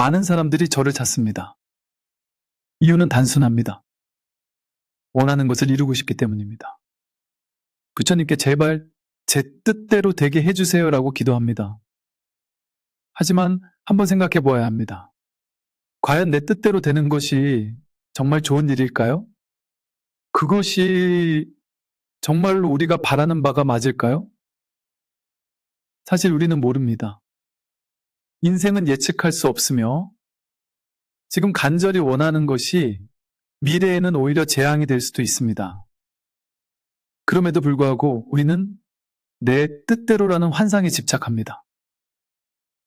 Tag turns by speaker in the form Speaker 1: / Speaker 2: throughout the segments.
Speaker 1: 많은 사람들이 저를 찾습니다. 이유는 단순합니다. 원하는 것을 이루고 싶기 때문입니다. 부처님께 제발 제 뜻대로 되게 해주세요라고 기도합니다. 하지만 한번 생각해 보아야 합니다. 과연 내 뜻대로 되는 것이 정말 좋은 일일까요? 그것이 정말로 우리가 바라는 바가 맞을까요? 사실 우리는 모릅니다. 인생은 예측할 수 없으며 지금 간절히 원하는 것이 미래에는 오히려 재앙이 될 수도 있습니다. 그럼에도 불구하고 우리는 내 뜻대로라는 환상에 집착합니다.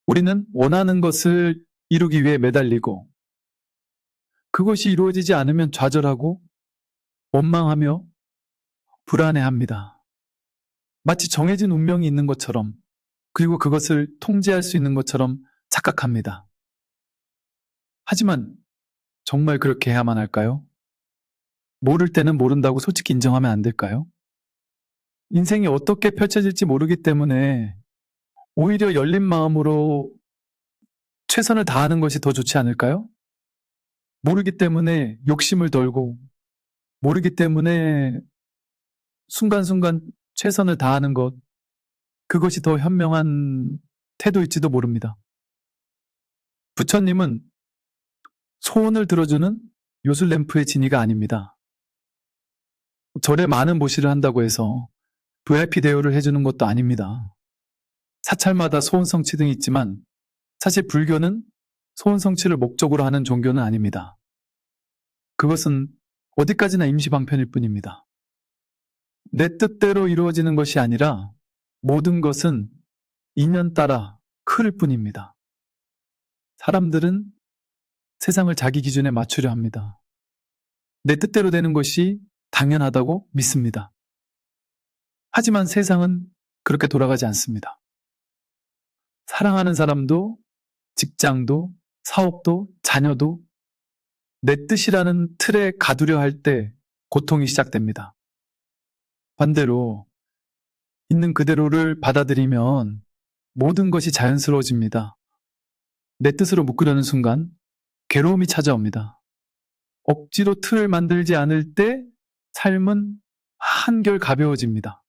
Speaker 1: 우리는 원하는 것을 이루기 위해 매달리고 그것이 이루어지지 않으면 좌절하고 원망하며 불안해합니다. 마치 정해진 운명이 있는 것처럼 그리고 그것을 통제할 수 있는 것처럼 착각합니다. 하지만 정말 그렇게 해야만 할까요? 모를 때는 모른다고 솔직히 인정하면 안 될까요? 인생이 어떻게 펼쳐질지 모르기 때문에 오히려 열린 마음으로 최선을 다하는 것이 더 좋지 않을까요? 모르기 때문에 욕심을 덜고, 모르기 때문에 순간순간 최선을 다하는 것, 그것이 더 현명한 태도일지도 모릅니다. 부처님은 소원을 들어주는 요술램프의 진이가 아닙니다. 절에 많은 모시를 한다고 해서 VIP 대우를 해주는 것도 아닙니다. 사찰마다 소원 성취 등이 있지만 사실 불교는 소원 성취를 목적으로 하는 종교는 아닙니다. 그것은 어디까지나 임시방편일 뿐입니다. 내 뜻대로 이루어지는 것이 아니라 모든 것은 인연 따라 흐를 뿐입니다. 사람들은 세상을 자기 기준에 맞추려 합니다. 내 뜻대로 되는 것이 당연하다고 믿습니다. 하지만 세상은 그렇게 돌아가지 않습니다. 사랑하는 사람도, 직장도, 사업도, 자녀도 내 뜻이라는 틀에 가두려 할 때 고통이 시작됩니다. 반대로 있는 그대로를 받아들이면 모든 것이 자연스러워집니다. 내 뜻으로 묶으려는 순간 괴로움이 찾아옵니다. 억지로 틀을 만들지 않을 때 삶은 한결 가벼워집니다.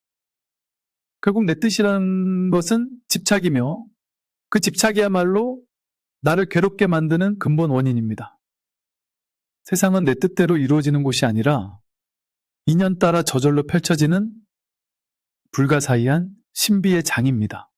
Speaker 1: 결국 내 뜻이라는 것은 집착이며 그 집착이야말로 나를 괴롭게 만드는 근본 원인입니다. 세상은 내 뜻대로 이루어지는 곳이 아니라 인연 따라 저절로 펼쳐지는 불가사의한 신비의 장입니다.